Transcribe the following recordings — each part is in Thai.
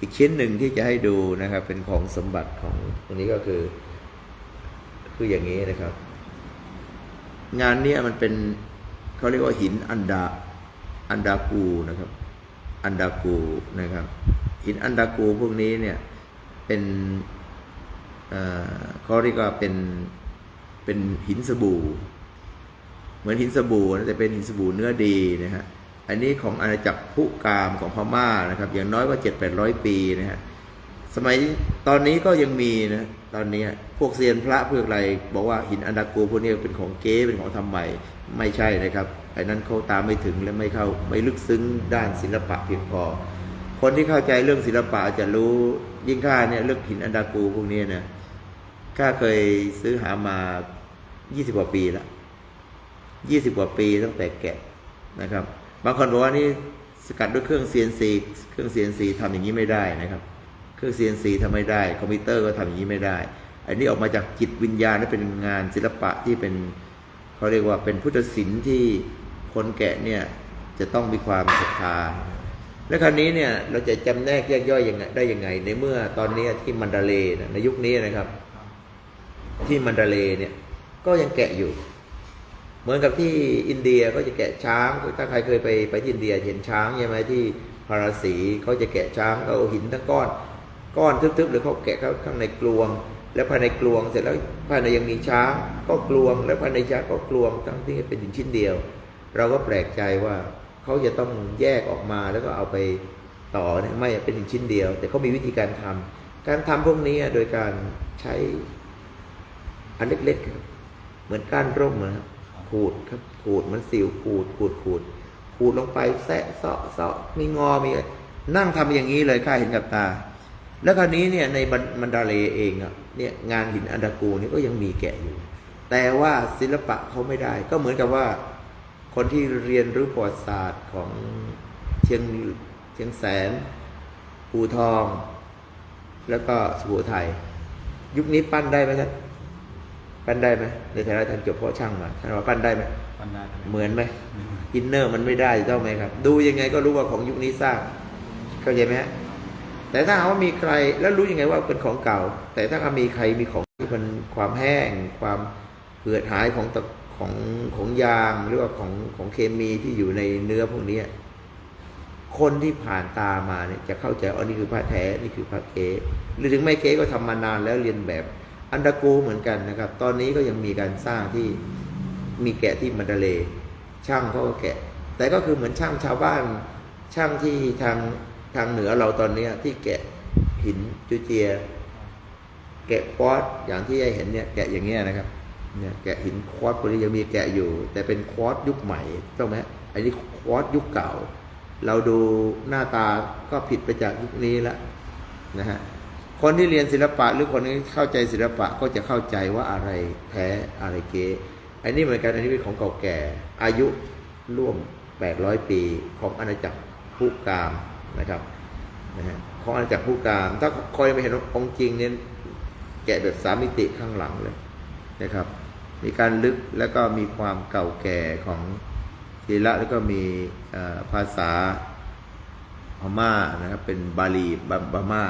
อีกชิ้นหนึ่งที่จะให้ดูนะครับ เป็นของสมบัติของตรงนี้ก็คือ คืออย่างนี้นะครับ งานนี้มันเป็นเขาเรียกว่าหินอันดาอันดากูนะครับ อันดากูนะครับ หินอันดากูพวกนี้เนี่ยเป็นเอ่อเขาเรียกว่าเป็นเป็นหินสบู่ เหมือนหินสบู่นะแต่เป็นหินสบู่เนื้อดีนะฮะ อันนี้ของอาณาจักรพุกามของพม่านะครับ อย่างน้อยก็เจ็ดแปดร้อยปีนะฮะสมัยตอนนี้ก็ยังมีนะตอนนี้พวกเซียนพระเพื่ออะไร บอกว่าหินอันดากูพวกนี้เป็นของเก๊เป็นของทำใหม่ไม่ใช่นะครับไอ้นั้นเขาตามไม่ถึงและไม่เข้าไม่ลึกซึ้งด้านศิลปะเพียงพอคนที่เข้าใจเรื่องศิลปะจะรู้ยิ่งข้าเนี่ยเรื่องหินอันดากูพวกนี้นะข้าเคยซื้อหามา20กว่าปีแล้ว20กว่าปีตั้งแต่แกะนะครับ บางคนบอกว่านี่สกัดด้วยเครื่อง CNC เครื่อง CNC ทำอย่างนี้ไม่ได้นะครับ เครื่อง CNC ทำไม่ได้ คอมพิวเตอร์ก็ทำอย่างนี้ไม่ได้ อันนี้ออกมาจากจิตวิญญาณและเป็นงานศิลปะที่เป็นเขาเรียกว่าเป็นพุทธศิลป์ที่คนแกะเนี่ยจะต้องมีความศรัทธา และคราวนี้เนี่ยเราจะจำแนกแยกย่อยยังไงได้ยังไง ในเมื่อตอนนี้ที่มันดาเลในยุคนี้นะครับ ที่มันดาเลเนี่ยก็ยังแกะอยู่ เหมือนกับที่อินเดียก็จะแกะช้าง ถ้าใครเคยไปไปที่อินเดียเห็นช้างใช่ไหมที่พาราสีเขาจะแกะช้างเอาหินทั้งก้อน ก้อนทึบๆหรือเขาแกะเข้าข้างในกลวง แล้วภายในกลวงเสร็จแล้วภายในยังมีช้างก็กลวง แล้วภายในช้างก็กลวงทั้งที่เป็นหินชิ้นเดียว เราก็แปลกใจว่าเขาจะต้องแยกออกมาแล้วก็เอาไปต่อเนี่ยไม่เป็นหินชิ้นเดียว แต่เขามีวิธีการทำการทำพวกนี้โดยการใช้อันเล็กๆเหมือนก้านร่มนะครับ ขูดครับขูดมันสิวขูดขูดขูดขูดลงไปแซะเสาะเสาะมีงอมีอะไรนั่งทำอย่างนี้เลยข้าเห็นกับตา แล้วคราวนี้เนี่ยในมันดาเลเองอะเนี่ยงานหินอันดากูนี่ก็ยังมีแกะอยู่ แต่ว่าศิลปะเขาไม่ได้ ก็เหมือนกับว่า คนที่เรียนรู้ประวัติศาสตร์ของเชียงเชียงแสนภูทอง แล้วก็สุโขทัยยุคนี้ปั้นได้ไหมท่าน ปั้นได้ไหมในฐานะท่านจบเพาะช่างมาท่านว่าปั้นได้ไหมปันได้ไหมเหมือนไหมอินเนอร์มันไม่ได้ต้องไหมครับ ดูยังไงก็รู้ว่าของยุคนี้สร้างเข้าใจไหมฮะแต่ถ้าหากว่ามีใครแล้วรู้ยังไงว่าเป็นของเก่า แต่ถ้ามีใครมีของที่มันความแห้ง ความเหือดหายของตะของของยางหรือว่าของของเคมีที่อยู่ในเนื้อพวกนี้คนที่ผ่านตามาเนี่ยจะเข้าใจอ๋อนี่คือผ้าแท้นี่คือผ้าเก๊หรือถึงไม่เก๊ก็ทำมานานแล้วเรียนแบบ อันดาโกเหมือนกันนะครับ ตอนนี้ก็ยังมีการสร้างที่มีแกะที่มันดเลช่างเขาก็แกะ แต่ก็คือเหมือนช่างชาวบ้าน ช่างที่ทางทางเหนือเราตอนนี้ที่แกะหินจุเจีย แกะควอตอย่างที่ให้เห็นเนี่ยแกะอย่างเงี้ยนะครับเนี่ยแกะหินควอตพวกนี้ยังมีแกะอยู่ แต่เป็นควอตยุคใหม่ต้องไหมอันนี้ควอตยุคเก่า เราดูหน้าตาก็ผิดไปจากยุคนี้ละนะฮะ คนที่เรียนศิลปะหรือคนที่เข้าใจศิลปะก็จะเข้าใจว่าอะไรแท้อะไรเก๊อันนี้เหมือนกันอันนี้เป็นของเก่าแก่ อายุร่วม 800 ปีของอาณาจักรพุกามนะครับนะฮะของอาณาจักรพุกาม ถ้าคอยไม่เห็นองค์จริงเนี่ยแกะแบบสามมิติข้างหลังเลยนะครับ มีการลึกแล้วก็มีความเก่าแก่ของศิลปะแล้วก็มีภาษาพม่านะครับเป็นบาลีบาบาม่า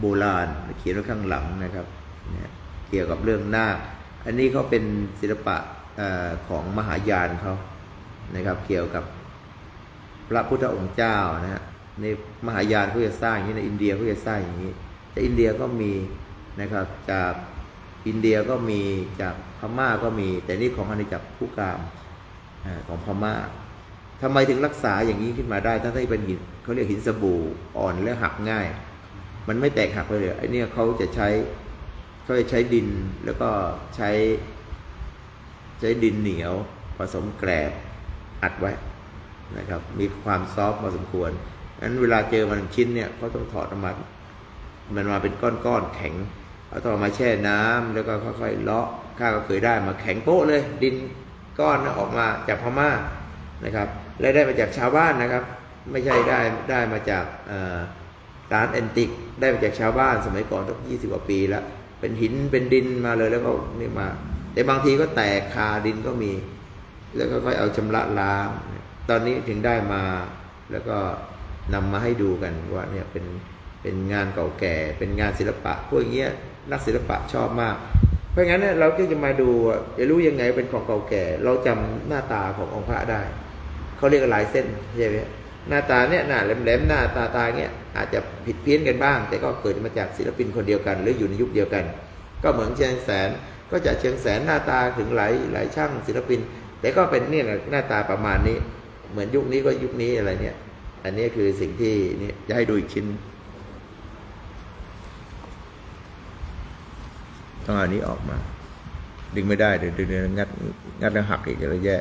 โบราณเขียนไว้ข้างหลังนะครับเนี่ยเกี่ยวกับเรื่องนาคอันนี้เขาเป็นศิลปะอของมหายานเขานะครับ เกี่ยวกับพระพุทธองค์เจ้านะฮะในมหายานเขาจะสร้างอย่างนี้ในอินเดียเขาจะสร้างอย่างนี้แต่อินเดียก็มีนะครับจากอินเดียก็มีจากพม่าก็มี แต่นี่ของอาณาจักรผู้กามของพม่าทำไมถึงรักษาอย่างนี้ขึ้นมาได้ทั้งที่เป็นหินเขาเรียกหินสบู่อ่อนและหักง่าย มันไม่แตกหักเลยไอ้เนี่ยเขาจะใช้เขาจะใช้ดินแล้วก็ใช้ ใช้ดินเหนียวผสมแกลบอัดไว้นะครับ มีความซอฟต์พอสมควรงั้นเวลาเจอมันชิ้นเนี่ยเขาต้องถอดออกมามันมาเป็นก้อนๆแข็งเอาต้องมาแช่น้ำแล้วก็ค่อยๆเลาะข้าก็เคยได้มาแข็งโป๊ะเลย ดินก้อนออกมาจากพม่านะครับและได้มาจากชาวบ้านนะครับ ไม่ใช่ได้ได้มาจากอ ร้านแอนติกได้มาจากชาวบ้านสมัยก่อนตั้งยี่สิบกว่าปีแล้ว เป็นหินเป็นดินมาเลยแล้วก็นี่มา แต่บางทีก็แตกคาดินก็มี แล้วก็ค่อยเอาชำระล้าง ตอนนี้ถึงได้มาแล้วก็นำมาให้ดูกันว่าเนี่ยเป็นเป็นงานเก่าแก่ เป็นงานศิลปะพวกเนี้ยนักศิลปะชอบมาก เพราะงั้นเนี่ยเราก็จะมาดูจะรู้ยังไงเป็นของเก่าแก่ เราจำหน้าตาขององค์พระได้เขาเรียกลายเส้นใช่ไหม หน้าตาเนี่ยหน้าแหลมๆหน้าตาตาเนี่ยอาจจะผิดเพี้ยนกันบ้าง แต่ก็เกิดมาจากศิลปินคนเดียวกัน หรืออยู่ในยุคเดียวกัน ก็เหมือนเชียงแสนก็จะเชียงแสนหน้าตาถึงหลายหลายช่างศิลปิน แต่ก็เป็นเนี่ยหน้าตาประมาณนี้ เหมือนยุคนี้ก็ยุคนี้อะไรเนี่ย อันนี้คือสิ่งที่นี่จะให้ดูอีกชิ้นต้องเอาอันนี้ออกมา ดึงไม่ได้เดี๋ยวดึงงัดงัดแล้วหักอีกเดี๋ยวแย่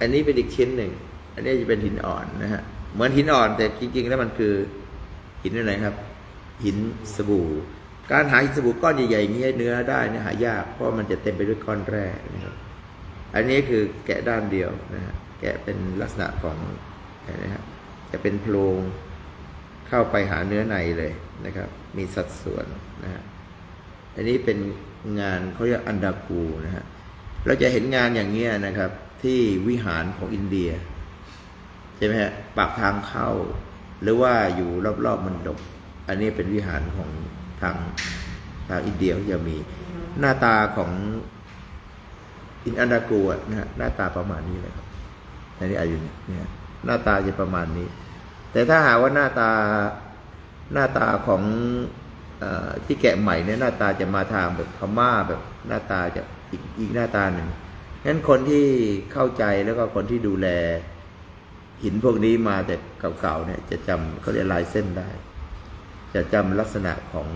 อันนี้เป็นอีกชิ้นหนึ่ง อันนี้จะเป็นหินอ่อนนะฮะ เหมือนหินอ่อนแต่จริง ๆ แล้วมันคือหินอะไรครับ หินสบู่ การหาหินสบู่ก้อนใหญ่ๆอย่างนี้เนื้อได้เนี่ยหายาก เพราะมันจะเต็มไปด้วยก้อนแร่นะครับ อันนี้คือแกะด้านเดียวนะฮะ แกะเป็นลักษณะของเห็นไหมฮะจะเป็นโพรงเข้าไปหาเนื้อในเลยนะครับ มีสัดส่วนนะฮะ อันนี้เป็นงานเขาเรียกอันดากูนะฮะ เราจะเห็นงานอย่างเงี้ยนะครับ ที่วิหารของอินเดีย ใช่ไหมฮะปากทางเข้า หรือว่าอยู่รอบๆมันดบอันนี้เป็นวิหารของทางทางอินเดียเขาจะมีหน้าตาของอินอันดากูอะนะฮะหน้าตาประมาณนี้เลยครับอันนี้อายุเนี่ยหน้าตาจะประมาณนี้ แต่ถ้าหาว่าหน้าตาหน้าตาของอที่แกะใหม่เนี่ยหน้าตาจะมาทางแบบพม่าแบบหน้าตาจะอีกอีกหน้าตาหนึ่ง งั้นคนที่เข้าใจแล้วก็คนที่ดูแล หินพวกนี้มาแต่เก่าๆเนี่ย จะจำเขาเรียกลายเส้นได้ จะจำลักษณะของ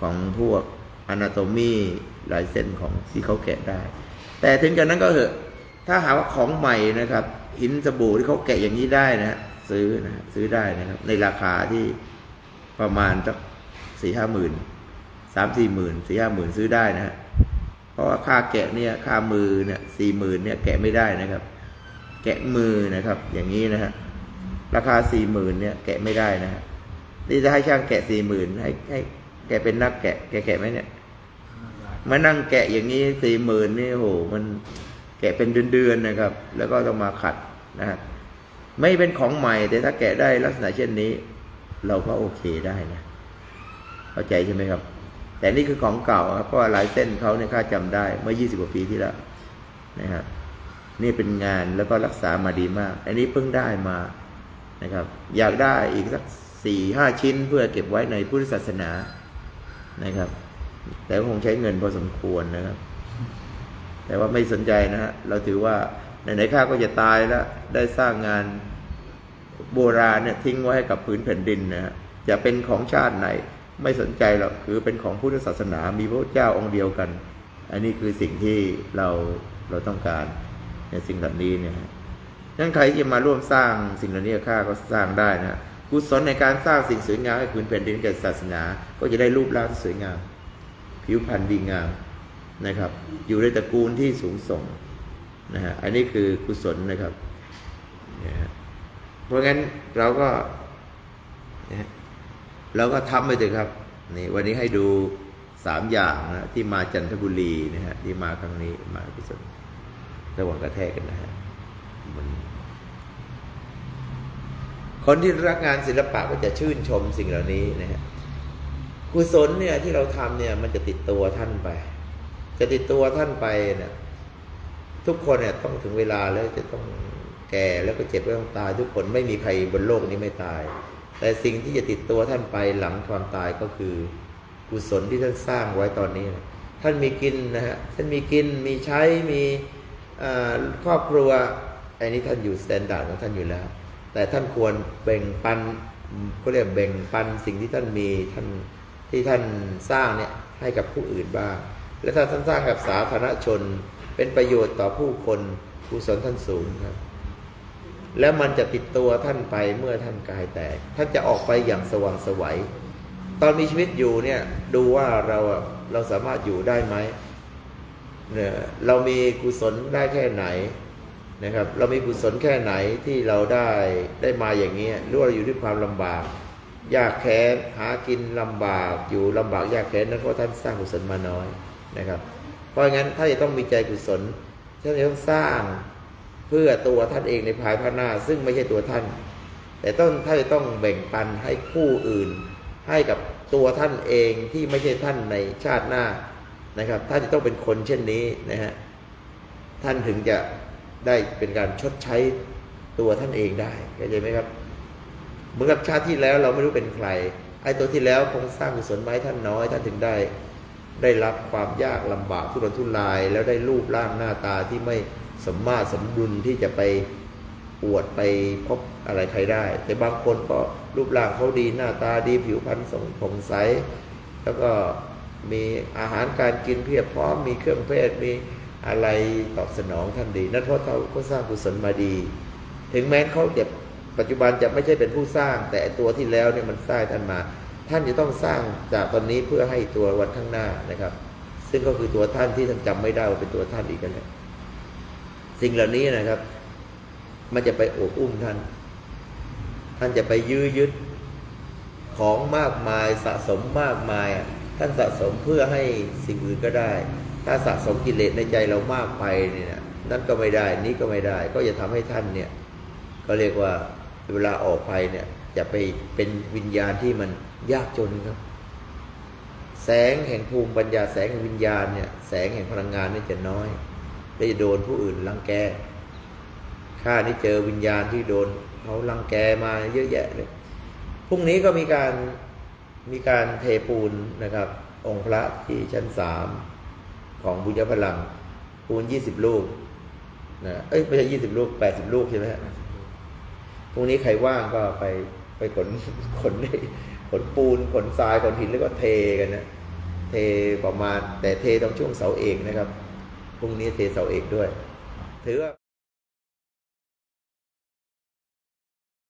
ของพวกอนาโตมีลายเส้นของที่เขาแกะได้ แต่ถึงกันนั้นก็เหอะ ถ้าหาว่าของใหม่นะครับ หินสบู่ที่เขาแกะอย่างนี้ได้นะซื้อนะฮะซื้อได้นะครับ ในราคาที่ประมาณสักสี่ห้าหมื่นสามสี่หมื่นสี่ห้าหมื่นซื้อได้นะฮะ เพราะว่าค่าแกะเนี่ยค่ามือเนี่ยสี่หมื่นเนี่ยแกะไม่ได้นะครับ แกะมือนะครับ อย่างนี้นะฮะราคาสี่หมื่นเนี่ยแกะไม่ได้นะฮะนี่จะให้ช่างแกะสี่หมื่นให้ให้แกเป็นนักแกะ แกแกะไหมเนี่ยมานั่งแกะอย่างนี้สี่หมื่นนี่โหมันแกะเป็นเดือนๆนะครับ แล้วก็ต้องมาขัดนะฮะไม่เป็นของใหม่ แต่ถ้าแกะได้ลักษณะเช่นนี้ เราก็โอเคได้นะ เข้าใจใช่ไหมครับ แต่นี่คือของเก่าครับเพราะว่าลายเส้นเขาเนี่ยข้าจำได้เมื่อยี่สิบกว่าปีที่แล้วนะครับนี่เป็นงานแล้วก็รักษามาดีมาก อันนี้เพิ่งได้มานะครับ อยากได้อีกสักสี่ห้าชิ้นเพื่อเก็บไว้ในพุทธศาสนานะครับ แต่คงใช้เงินพอสมควรนะครับ แต่ว่าไม่สนใจนะฮะเราถือว่าไหนๆข้าก็จะตายแล้ว ได้สร้างงานโบราณเนี่ยทิ้งไว้ให้กับพื้นแผ่นดินนะฮะจะเป็นของชาติไหน ไม่สนใจหรอกคือเป็นของพุทธศาสนามีพระเจ้าองค์เดียวกัน อันนี้คือสิ่งที่เราเราต้องการในสิ่งเหล่านี้เนี่ยนั้นใครที่มาร่วมสร้างสิ่งเหล่านี้ข้าก็สร้างได้นะกุศลในการสร้างสิ่งสวยงามให้พื้นแผ่นดินแก่ศาสนา ก็จะได้รูปร่างสวยงาม ผิวพรรณดีงามนะครับ อยู่ในตระกูลที่สูงส่งนะฮะอันนี้คือกุศลนะครับนะฮะเพราะงั้นเราก็นะฮะ เราก็ทำไปเถอะครับนี่วันนี้ให้ดูสามอย่างนะที่มาจันทบุรีนะฮะที่มาครั้งนี้มากุศลระหว่างกระแทกกันนะฮะมันคนที่รักงานศิลปะก็จะชื่นชมสิ่งเหล่านี้นะฮะกุศลเนี่ยที่เราทำเนี่ยมันจะติดตัวท่านไป จะติดตัวท่านไปเนี่ยทุกคนเนี่ยต้องถึงเวลาแล้วจะต้องแก่แล้วก็เจ็บแล้วต้องตาย ทุกคนไม่มีใครบนโลกนี้ไม่ตาย แต่สิ่งที่จะติดตัวท่านไปหลังความตายก็คือ กุศลที่ท่านสร้างไว้ตอนนี้นะท่านมีกินนะฮะท่านมีกินมีใช้มีครอบครัวอันนี้ท่านอยู่สแตนดาร์ดของท่านอยู่แล้ว แต่ท่านควรแบ่งปันก็เรียกแบ่งปันสิ่งที่ท่านมีท่านที่ท่านสร้างเนี่ยให้กับผู้อื่นบ้าง และถ้าท่านสร้างกับสาธารณชน เป็นประโยชน์ต่อผู้คนกุศลท่านสูงครับ แล้วมันจะติดตัวท่านไปเมื่อท่านกายแตก ท่านจะออกไปอย่างสว่างไสวัย ตอนมีชีวิตอยู่เนี่ยดูว่าเราเราสามารถอยู่ได้ไหมเนี่ยเรามีกุศลได้แค่ไหนนะครับ เรามีกุศลแค่ไหนที่เราได้ได้มาอย่างนี้หรือว่าอยู่ด้วยความลำบาก ยากแค้นหากินลำบากอยู่ลำบากยากแค้นนั้นเพราะท่านสร้างกุศลมาน้อยนะครับ เพราะงั้นถ้าจะต้องมีใจกุศลท่านจะต้องสร้าง เพื่อตัวท่านเองในภายภาคหน้า ซึ่งไม่ใช่ตัวท่าน แต่ต้องท่านจะต้องแบ่งปันให้ผู้อื่น ให้กับตัวท่านเองที่ไม่ใช่ท่านในชาติหน้านะครับ ท่านจะต้องเป็นคนเช่นนี้นะฮะท่านถึงจะได้เป็นการชดใช้ตัวท่านเองได้เข้าใจไหมครับเหมือนกับชาติที่แล้วเราไม่รู้เป็นใครไอ้ตัวที่แล้วคงสร้างกุศลไม้ท่านน้อย ท่านถึงได้ ได้รับความยากลำบากทุรนทุราย แล้วได้รูปร่างหน้าตาที่ไม่ สมมาตรสมดุลที่จะไปอวดไปพบอะไรใครได้ แต่บางคนก็รูปร่างเขาดีหน้าตาดีผิวพรรณสงผ่องใส แล้วก็มีอาหารการกินเพียบพร้อมมีเครื่องเพศมีอะไรตอบสนองท่านดีนั่นเพราะเขาเขาสร้างกุศลมาดี ถึงแม้เขาจะปัจจุบันจะไม่ใช่เป็นผู้สร้าง แต่ตัวที่แล้วเนี่ยมันสร้างท่านมา ท่านจะต้องสร้างจากตอนนี้เพื่อให้ตัววันข้างหน้านะครับ ซึ่งก็คือตัวท่านที่ท่านจำไม่ได้ว่าเป็นตัวท่านอีกกันแหละ สิ่งเหล่านี้นะครับ มันจะไปโอบอุ้มท่าน ท่านจะไปยื้อยึดของมากมายสะสมมากมายอะท่านสะสมเพื่อให้สิ่งอื่นก็ได้ ถ้าสะสมกิเลสในใจเรามากไปเนี่ยนั่นก็ไม่ได้นี้ก็ไม่ได้ ก็จะทำให้ท่านเนี่ย ก็เรียกว่าเวลาออกไปเนี่ยจะไปเป็นวิญญาณที่มันยากจนครับ แสงแห่งภูมิปัญญาแสงแห่งวิญญาณเนี่ย แสงแห่งพลังงานนี่จะน้อย และจะโดนผู้อื่นรังแกข้านี่เจอวิญญาณที่โดนเขารังแกมาเยอะแยะเลยพรุ่งนี้ก็มีการมีการเทปูนนะครับ องค์พระที่ชั้นสามของบุญญพลัง ปูนยี่สิบลูกนะเอ้ยไม่ใช่ยี่สิบลูกแปดสิบลูกใช่ไหมฮะพรุ่งนี้ใครว่างก็ไปไปขนขนขนปูนขนทรายขนหินแล้วก็เทกันนะเทประมาณแต่เทตรงช่วงเสาเอกนะครับ พรุ่งนี้เทเสาเอกด้วย ถือว่า